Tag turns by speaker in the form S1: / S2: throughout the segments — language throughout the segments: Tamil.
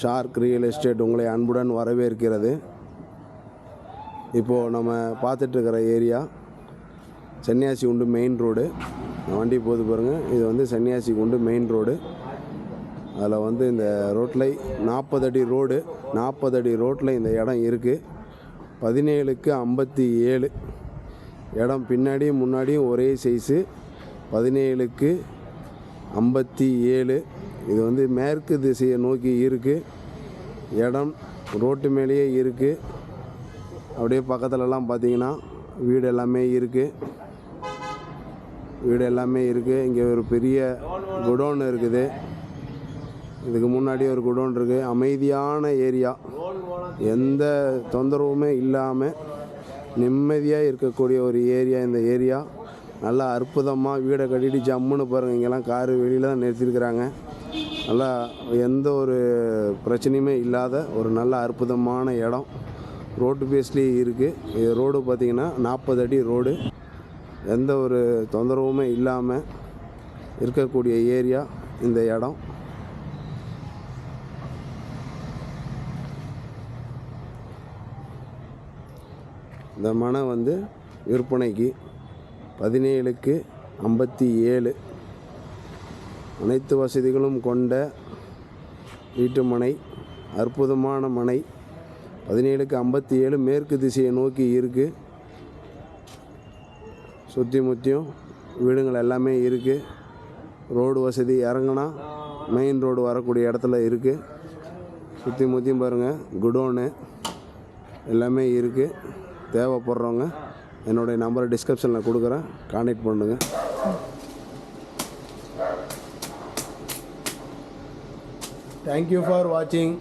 S1: ஷார்க் ரியல் எஸ்டேட் உங்களை அன்புடன் வரவேற்கிறது. இப்போது நம்ம பார்த்துட்ருக்கிற ஏரியா சன்னியாசி உண்டு மெயின் ரோடு வண்டி போது பாருங்கள் இது வந்து சன்னியாசி உண்டு மெயின் ரோடு அதில் வந்து இந்த ரோட்டில் நாற்பது அடி ரோடு நாற்பது அடி ரோட்டில் இந்த இடம் இருக்குது பதினேழுக்கு ஐம்பத்தி ஏழு. இடம் பின்னாடியும் முன்னாடியும் ஒரே சைஸு பதினேழுக்கு ஐம்பத்தி ஏழு. இது வந்து மேற்கு திசையை நோக்கி இருக்குது இடம் ரோட்டு மேலேயே இருக்குது அப்படியே பக்கத்துலலாம் பார்த்தீங்கன்னா வீடு எல்லாமே இருக்குது வீடு எல்லாமே இருக்குது இங்கே ஒரு பெரிய குடோன் இருக்குது. இதுக்கு முன்னாடி ஒரு குடோன் இருக்குது அமைதியான ஏரியா. எந்த தொந்தரவுமே இல்லாமல் நிம்மதியாக இருக்கக்கூடிய ஒரு ஏரியா இந்த ஏரியா. நல்லா அற்புதமாக வீடை கட்டிட்டு ஜம்முன்னு பாருங்கள் இங்கெல்லாம் காரு வெளியில் தான் நிறுத்தியிருக்கிறாங்க நல்லா எந்த ஒரு பிரச்சனையுமே இல்லாத ஒரு நல்ல அற்புதமான இடம். ரோட்டு பேஸ்லேயே இருக்குது இது ரோடு பார்த்திங்கன்னா நாற்பது அடி ரோடு. எந்த ஒரு தொந்தரவுமே இல்லாமல் இருக்கக்கூடிய ஏரியா இந்த இடம். இந்த மனை வந்து விற்பனைக்கு பதினேழுக்கு ஐம்பத்தி ஏழு. அனைத்து வசதிகளும் கொண்ட வீட்டு மனை அற்புதமான மனை பதினேழுக்கு ஐம்பத்தி ஏழு மேற்கு திசையை நோக்கி இருக்குது சுற்றி முற்றியும் வீடுங்கள் எல்லாமே இருக்குது ரோடு வசதி இறங்குனா மெயின் ரோடு வரக்கூடிய இடத்துல இருக்குது சுற்றி முற்றியும் பாருங்கள் குடோனு எல்லாமே இருக்குது தேவைப்படுறவங்க என்னுடைய நம்பரை டிஸ்கிரிப்ஷனில் கொடுக்குறேன். கான்டாக்ட் பண்ணுங்கள் தேங்க்யூ ஃபார் வாட்சிங்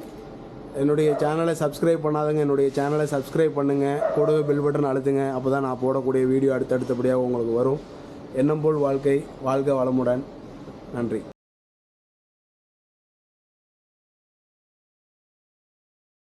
S1: என்னுடைய சேனலை சப்ஸ்கிரைப் பண்ணாதுங்க. என்னுடைய சேனலை சப்ஸ்கிரைப் பண்ணுங்கள் கூடவே பெல் பட்டன் அழுத்துங்க. அப்போ தான் நான் போடக்கூடிய வீடியோ அடுத்தடுத்தபடியாக உங்களுக்கு வரும். எண்ணம் போல் வாழ்க்கை வாழ்க வளமுடன். நன்றி.